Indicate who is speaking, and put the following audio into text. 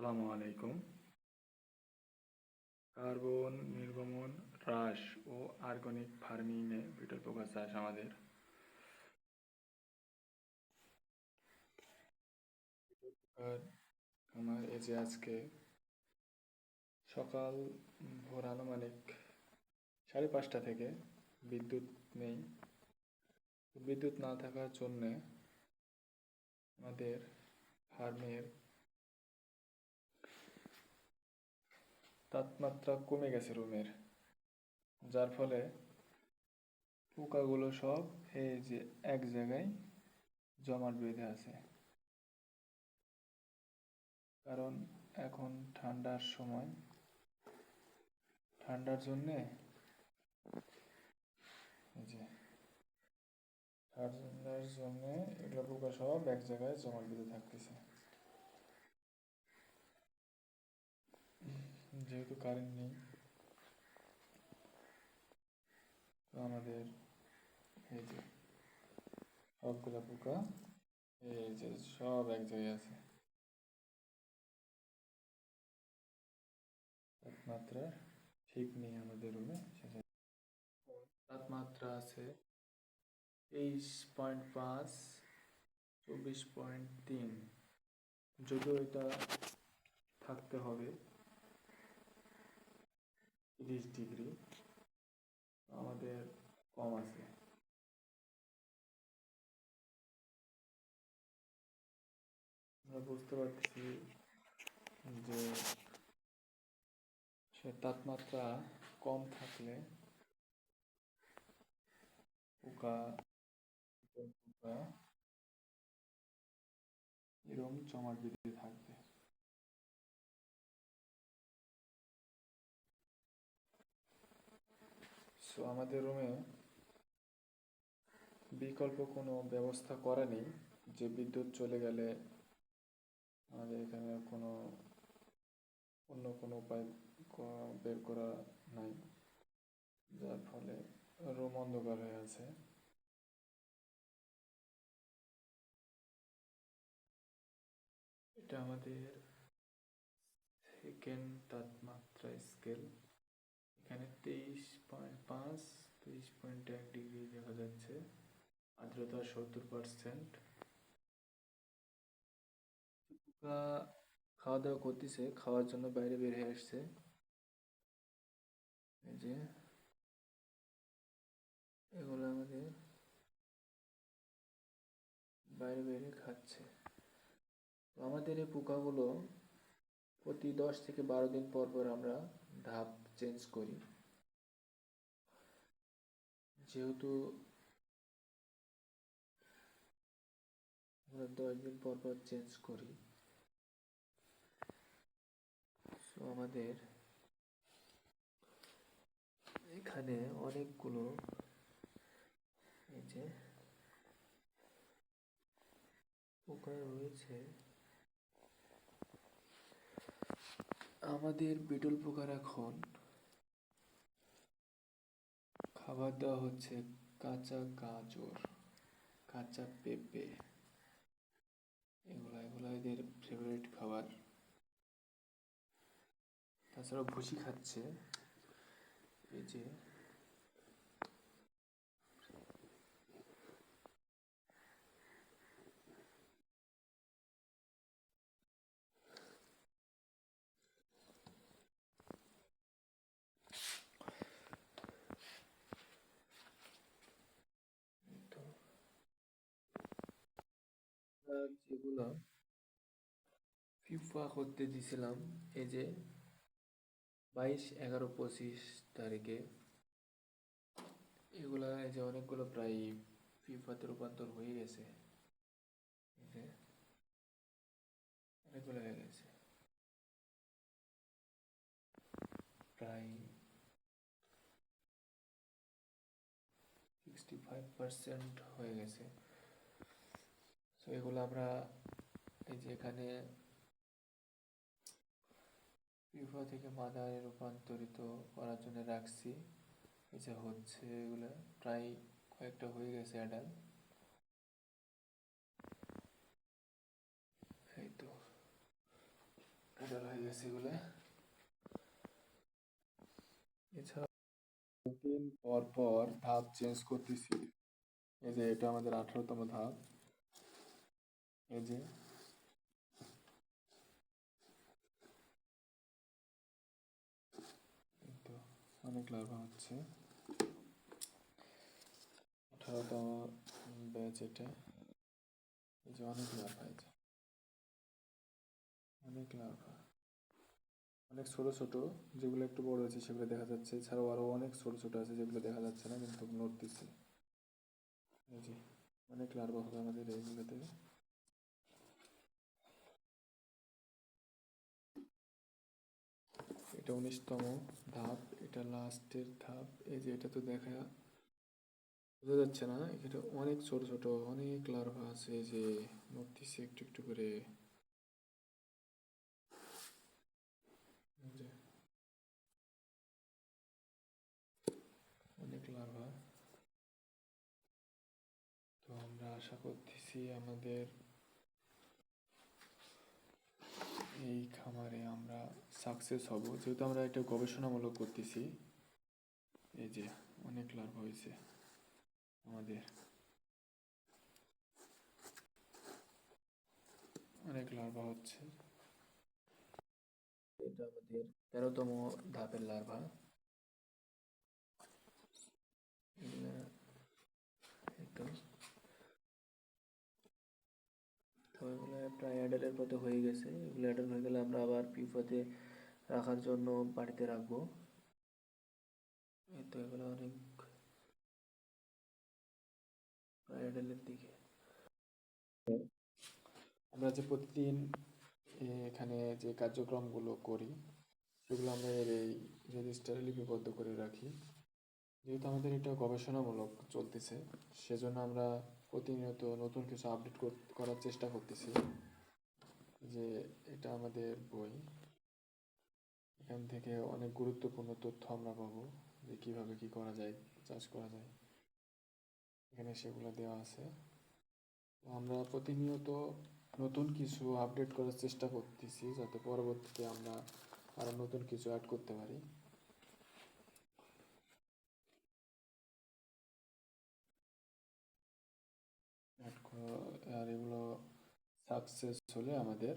Speaker 1: আসসালামু আলাইকুম। কার্বন নির্গমন হ্রাস ও অর্গানিক ফার্মিংয়ে বিটল পোকা চাষ আমাদের। আমার এই যে আজকে সকাল ভোর আনুমানিক সাড়ে পাঁচটা থেকে বিদ্যুৎ নেই। বিদ্যুৎ না থাকার জন্যে আমাদের ফার্মের তাপমাত্রা কমে গেছে রুমের যার ফলে পোকাগুলো সব এই যে এক জায়গায় জমাট বেঁধে আছে। কারণ এখন ঠান্ডার সময়। ঠান্ডার জন্যে যে ঠান্ডার জন্যে এগুলো পোকা সব এক জায়গায় জমাট বেঁধে থাকতেছে। যেহেতু কারেন্ট নেই আমাদের এই যে সবগুলা পোকা, এই যে সব এক জায়গায় আছে। তাপমাত্রা ঠিক নেই আমাদের রুমে তাপমাত্রা আছে তেইশ পয়েন্ট পাঁচ, চব্বিশ পয়েন্ট তিন। যদিও এটা থাকতে হবে তিরিশ ডিগ্রি। আমাদের কম আছে। আমরা বুঝতে পারছি যে সে তাপমাত্রা কম থাকলে পোকা পোকা এরকম জমাট বেঁধে থাকবে সো আমাদের রুমে বিকল্প কোনো ব্যবস্থা করা নেই। যে বিদ্যুৎ চলে গেলে আমাদের এখানে কোনো অন্য কোনো উপায় বের করা নাই। যার ফলে রুম অন্ধকার হয়ে আছে। এটা আমাদের সেকেন্ড তাপমাত্রা স্কেল এখানে তেইশ পাঁচ, তেইশ পয়েন্ট এক ডিগ্রি দেখা যাচ্ছে। আর্দ্রতা সত্তর পার্সেন্ট। খাওয়া দাওয়া করতেছে, খাওয়ার জন্য বাইরে বের হয়ে আসছে। এই যে, এগুলো আমাদের বাইরে বেরিয়ে খাচ্ছে। আমাদের এই পোকাগুলো প্রতি দশ থেকে বারো দিন পর পর আমরা ধাপ চেঞ্জ করি। যেহেতু আমরা দশ দিন পর পর চেঞ্জ করি তো আমাদের এখানে অনেকগুলো এই যে পোকা রয়েছে। আমাদের বিটল পোকার এখন খাবার দেওয়া হচ্ছে কাঁচা গাজর, কাঁচা পেঁপে। এগুলো এগুলো এদের ফেভারিট খাবার। তাছাড়া ভুসি খাচ্ছে। এই যে তো আমরা যেগুলো ফিফা করতে দিছিলাম, এই যে বাইশ, এগারো, পঁচিশ তারিখে, এগুলা এই যে অনেকগুলো প্রায় ফিফাতে রূপান্তর হয়ে গেছে। অনেকগুলো হয়ে গেছে। প্রায় সিক্সটি ফাইভ পার্সেন্ট হয়ে গেছে। এগুলো আমরা এই যে এখানে ফিফা থেকে মাদারে রূপান্তরিত করার জন্য রাখছি। এই যে হচ্ছে এগুলো প্রায় কয়েকটা হয়ে গেছে অ্যাডাল। এই তো এডাল হয়ে গেছে এগুলো। এছাড়া পর পর ধাপ চেঞ্জ করতেছি। এই যে এটা আমাদের আঠারোতম ধাপ। এই যে। অনেক লার্ভা হচ্ছে। আঠারোতম ব্যাচ এটা। এই যে অনেক লার্ভা এই যে। অনেক লার্ভা অনেক ছোট ছোট, যেগুলো একটু বড় হয়েছে সেগুলো দেখা যাচ্ছে। এছাড়াও আরও অনেক ছোট ছোট আছে যেগুলো দেখা যাচ্ছে না, কিন্তু নড়তেছে। এই যে অনেক লার্ভা হবে আমাদের এইগুলোতে এটা উনিশতম ধাপ, এটা লাস্টের ধাপ। এই যে এটা তো দেখা বোঝা যাচ্ছে না, এটা অনেক ছোট ছোট, অনেক লার্ভা আছে যে নড়তেছে একটু একটু করে। অনেক লার্ভা তো আমরা আশা করতেছি আমাদের এই খামারে আমরা সাকসেস হব। যেহেতু আমরা একটা গবেষণামূলক করতেছি, এই যে অনেক লাভ হয়েছে আমাদের। অনেক লার্ভা হচ্ছে। এটা আমাদের তেরোতম ধাপের লার্ভা এগুলা এই তো তো এগুলো প্রায় অ্যাডালের পথে হয়ে গেছে। এগুলো অ্যাডাল হয়ে গেলে আমরা আবার পিউপাতে রাখার জন্য বাড়িতে রাখব। তো এগুলো অনেক প্রায় অ্যাডালের দিকে। আমরা যে প্রতিদিন এখানে যে কার্যক্রমগুলো করি, সেগুলো আমরা এর এই রেজিস্টারে লিপিবদ্ধ করে রাখি। যেহেতু আমাদের এটা গবেষণামূলক চলতেছে, সেজন্য আমরা প্রতিনিয়ত নতুন কিছু আপডেট করার চেষ্টা করতেছি। যে এটা আমাদের বই। এখান থেকে অনেক গুরুত্বপূর্ণ তথ্য আমরা পাবো যে কীভাবে কি করা যায়, চাষ করা যায়। এখানে সেগুলো দেওয়া আছে। আমরা প্রতিনিয়ত নতুন কিছু আপডেট করার চেষ্টা করতেছি যাতে পরবর্তীতে আমরা আরও নতুন কিছু অ্যাড করতে পারি। আর এগুলো সাকসেস হলে আমাদের